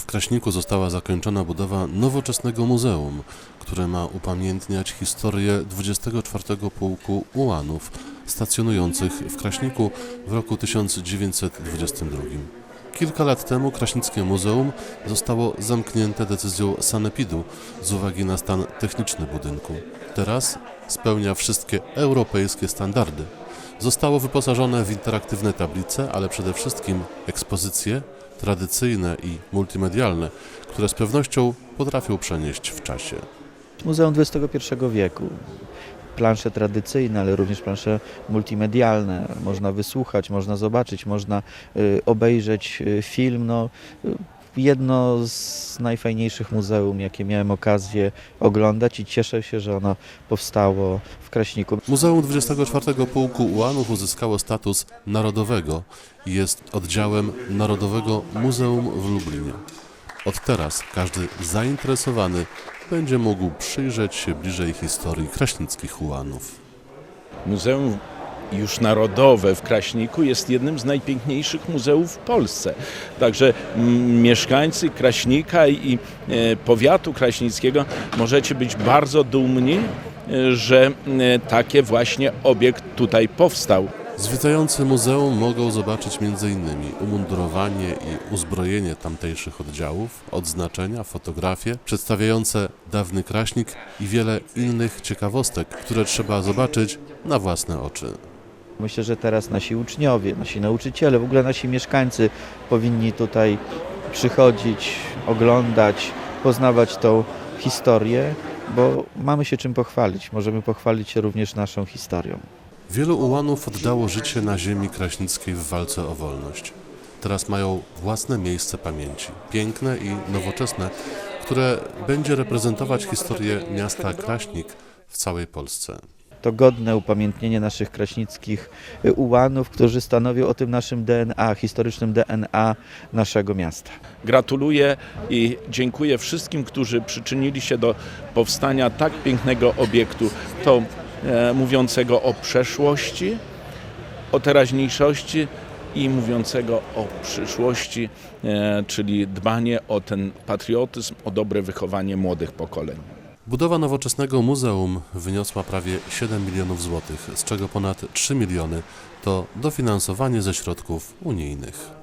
W Kraśniku została zakończona budowa nowoczesnego muzeum, które ma upamiętniać historię 24 Pułku Ułanów stacjonujących w Kraśniku w roku 1922. Kilka lat temu Kraśnickie Muzeum zostało zamknięte decyzją Sanepidu z uwagi na stan techniczny budynku. Teraz spełnia wszystkie europejskie standardy. Zostało wyposażone w interaktywne tablice, ale przede wszystkim ekspozycje tradycyjne i multimedialne, które z pewnością potrafią przenieść w czasie. Muzeum XXI wieku. Plansze tradycyjne, ale również plansze multimedialne. Można wysłuchać, można zobaczyć, można y, obejrzeć y, film. No, y, jedno z najfajniejszych muzeum, jakie miałem okazję oglądać i cieszę się, że ono powstało w Kraśniku. Muzeum 24 Pułku Ułanów uzyskało status narodowego i jest oddziałem Narodowego Muzeum w Lublinie. Od teraz każdy zainteresowany będzie mógł przyjrzeć się bliżej historii kraśnickich ułanów. Muzeum już narodowe w Kraśniku jest jednym z najpiękniejszych muzeów w Polsce. Także mm, mieszkańcy Kraśnika i e, powiatu kraśnickiego możecie być bardzo dumni, e, że e, takie właśnie obiekt tutaj powstał. Zwiedzający muzeum mogą zobaczyć m.in. umundurowanie i uzbrojenie tamtejszych oddziałów, odznaczenia, fotografie przedstawiające dawny Kraśnik i wiele innych ciekawostek, które trzeba zobaczyć na własne oczy. Myślę, że teraz nasi uczniowie, nasi nauczyciele, w ogóle nasi mieszkańcy powinni tutaj przychodzić, oglądać, poznawać tą historię, bo mamy się czym pochwalić. Możemy pochwalić się również naszą historią. Wielu ułanów oddało życie na ziemi kraśnickiej w walce o wolność. Teraz mają własne miejsce pamięci, piękne i nowoczesne, które będzie reprezentować historię miasta Kraśnik w całej Polsce. To godne upamiętnienie naszych kraśnickich y, ułanów, którzy stanowią o tym naszym DNA, historycznym DNA naszego miasta. Gratuluję i dziękuję wszystkim, którzy przyczynili się do powstania tak pięknego obiektu. To e, mówiącego o przeszłości, o teraźniejszości i mówiącego o przyszłości, e, czyli dbanie o ten patriotyzm, o dobre wychowanie młodych pokoleń. Budowa nowoczesnego muzeum wyniosła prawie 7 milionów złotych, z czego ponad 3 miliony to dofinansowanie ze środków unijnych.